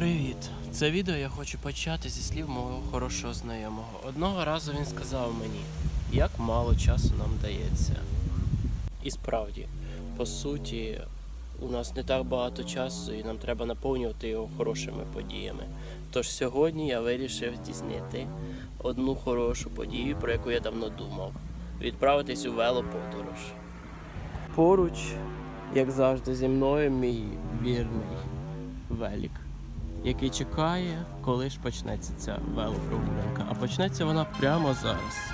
Привіт! Це відео я хочу почати зі слів мого хорошого знайомого. Одного разу він сказав мені, як мало часу нам дається. І справді, по суті, у нас не так багато часу і нам треба наповнювати його хорошими подіями. Тож сьогодні я вирішив здійснити одну хорошу подію, про яку я давно думав: відправитись у велоподорож. Поруч, як завжди, зі мною мій вірний велик який чекає, коли ж почнеться ця велопрогулянка. А почнеться вона прямо зараз.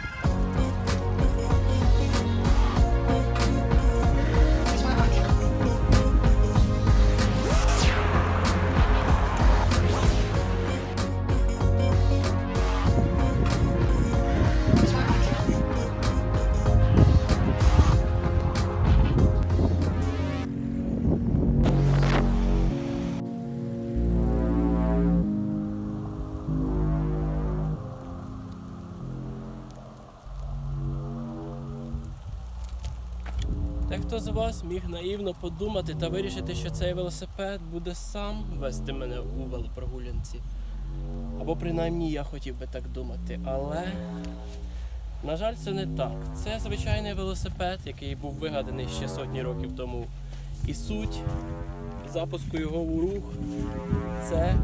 Та хто з вас міг наївно подумати та вирішити, що цей велосипед буде сам вести мене у велопрогулянці? Або принаймні я хотів би так думати, але на жаль, це не так. Це звичайний велосипед, який був вигаданий ще сотні років тому. І суть запуску його у рух це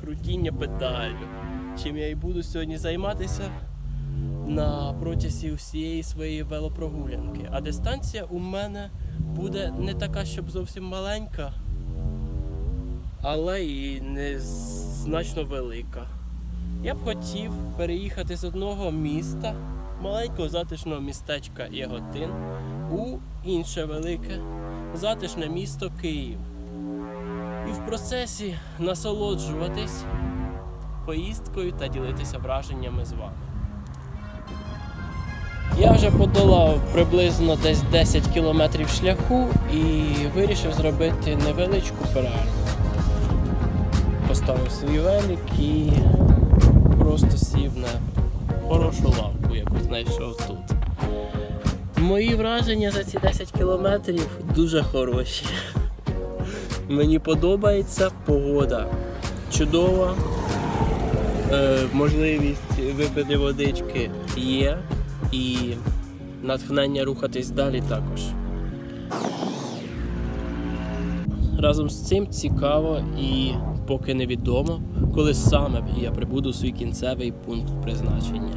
крутіння педалю. Чим я і буду сьогодні займатися на протязі всієї своєї велопрогулянки. А дистанція у мене буде не така, щоб зовсім маленька, але і не значно велика. Я б хотів переїхати з одного міста, маленького затишного містечка Яготин, у інше велике затишне місто Київ. І в процесі насолоджуватись поїздкою та ділитися враженнями з вами. Я вже подолав приблизно десь 10 кілометрів шляху і вирішив зробити невеличку перерву. Поставив свій велик і просто сів на хорошу лавку, яку знайшов тут. Мої враження за ці 10 кілометрів дуже хороші. Мені подобається погода. Чудова. Е, можливість випити водички є і натхнення рухатись далі також. Разом з цим цікаво і поки невідомо, коли саме я прибуду в свій кінцевий пункт призначення.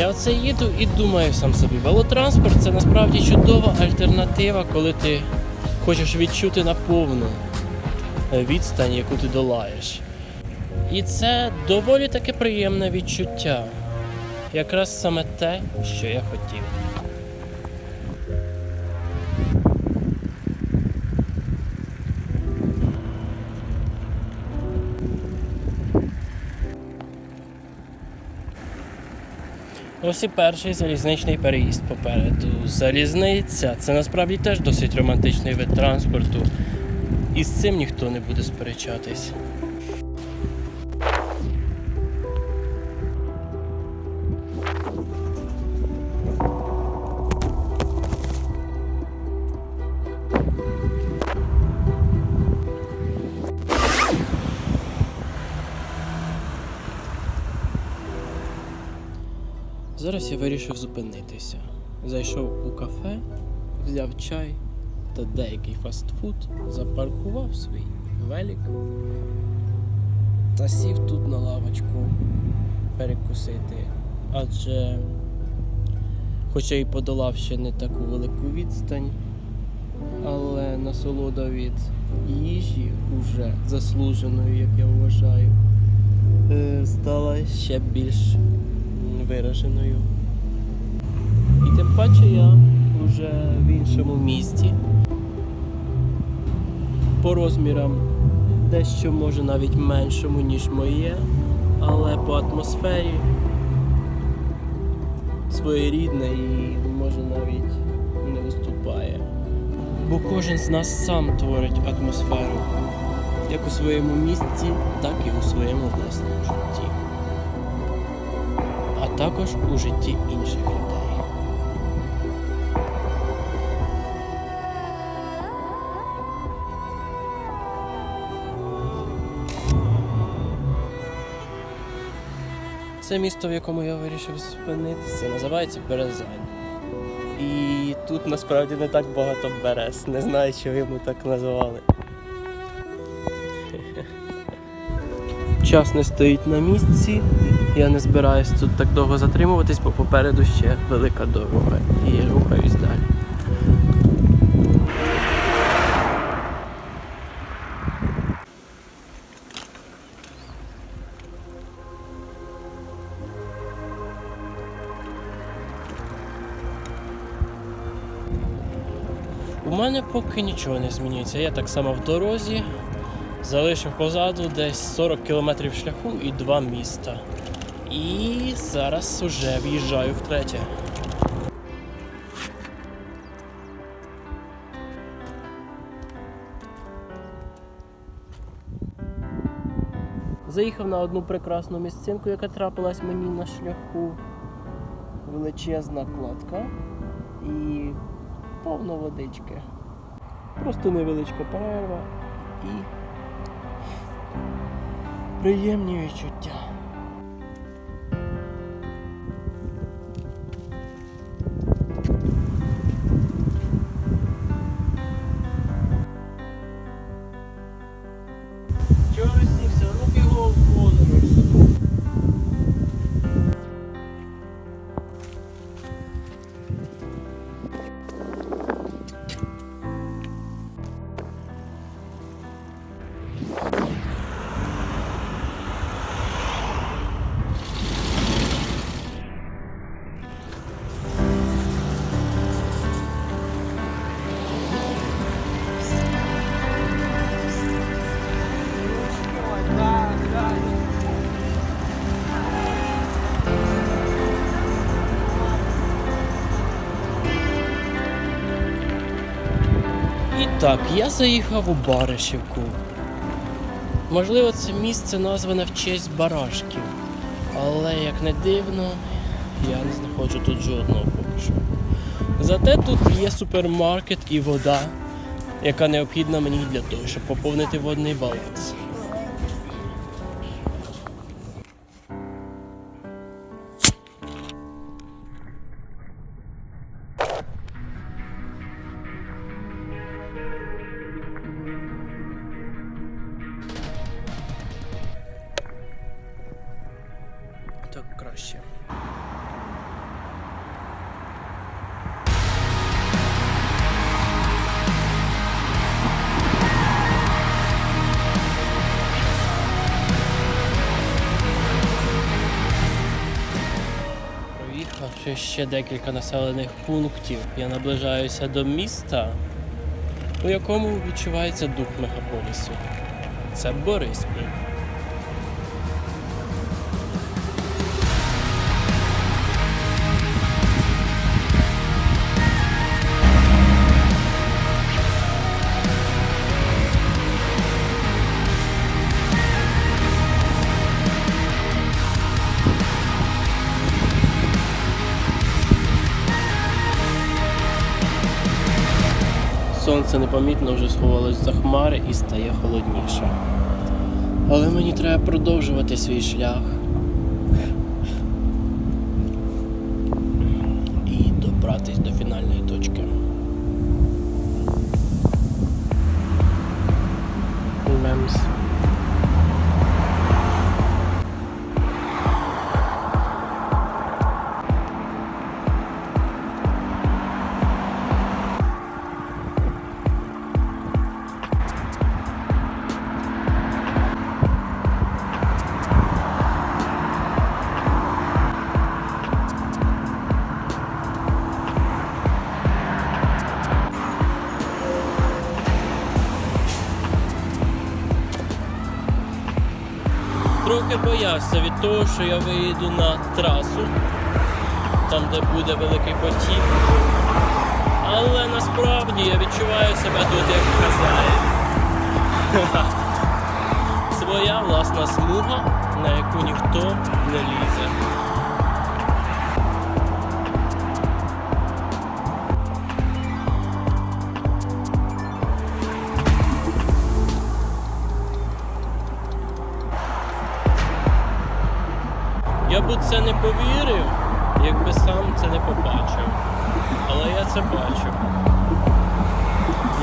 Я оце їду і думаю сам собі, велотранспорт це насправді чудова альтернатива, коли ти хочеш відчути наповну відстань, яку ти долаєш. І це доволі таке приємне відчуття. Якраз саме те, що я хотів. Ось і перший залізничний переїзд попереду. Залізниця це насправді теж досить романтичний вид транспорту. І з цим ніхто не буде сперечатись. Зараз я вирішив зупинитися. Зайшов у кафе, взяв чай та деякий фастфуд, запаркував свій велик та сів тут на лавочку перекусити. Адже, хоча й подолав ще не таку велику відстань, але насолода від їжі уже заслуженою, як я вважаю, е, стала ще більш вираженою. І тим паче я вже в іншому місті. По розмірам дещо може навіть меншому, ніж моє, але по атмосфері своєрідне і може навіть не виступає. Бо кожен з нас сам творить атмосферу, як у своєму місті, так і у своєму власному житті а також у житті інших Це місто, в якому я вирішив спинитися, називається Березань. І тут насправді не так багато берез. Не знаю, чого йому так називали. Час не стоїть на місці. Я не збираюсь тут так довго затримуватись, бо попереду ще велика дорога. І я рухаюсь далі. У мене поки нічого не змінюється. Я так само в дорозі. Залишив позаду десь 40 кілометрів шляху і два міста. І зараз уже в'їжджаю втретє. Заїхав на одну прекрасну місцинку, яка трапилась мені на шляху. Величезна кладка і повно водички. Просто невеличка перерва і приємні відчуття. Так, я заїхав у Баришівку. Можливо, це місце назване в честь барашків. Але як не дивно, я не знаходжу тут жодного поки що. Зате тут є супермаркет і вода, яка необхідна мені для того, щоб поповнити водний баланс. Проїхавши ще декілька населених пунктів, я наближаюся до міста, у якому відчувається дух мегаполісу. Це Бориспіль. Сонце непомітно вже сховалось за хмари і стає холодніше. Але мені треба продовжувати свій шлях. І добратись до фінальної точки. Мемс. Трохи боявся від того, що я виїду на трасу, там де буде великий потік. Але насправді я відчуваю себе тут як хазяїн. Своя власна смуга, на яку ніхто не лізе. Це не повірив, якби сам це не побачив. Але я це бачив.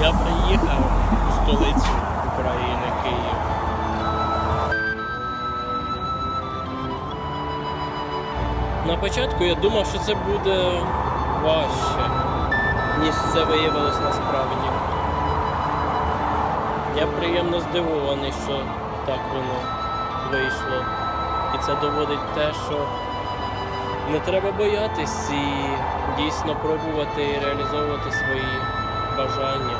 Я приїхав у столицю України, Київ. На початку я думав, що це буде важче, ніж це виявилось насправді. Я приємно здивований, що так воно вийшло. Це доводить те, що не треба боятись і дійсно пробувати реалізовувати свої бажання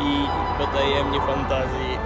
і подаємні фантазії.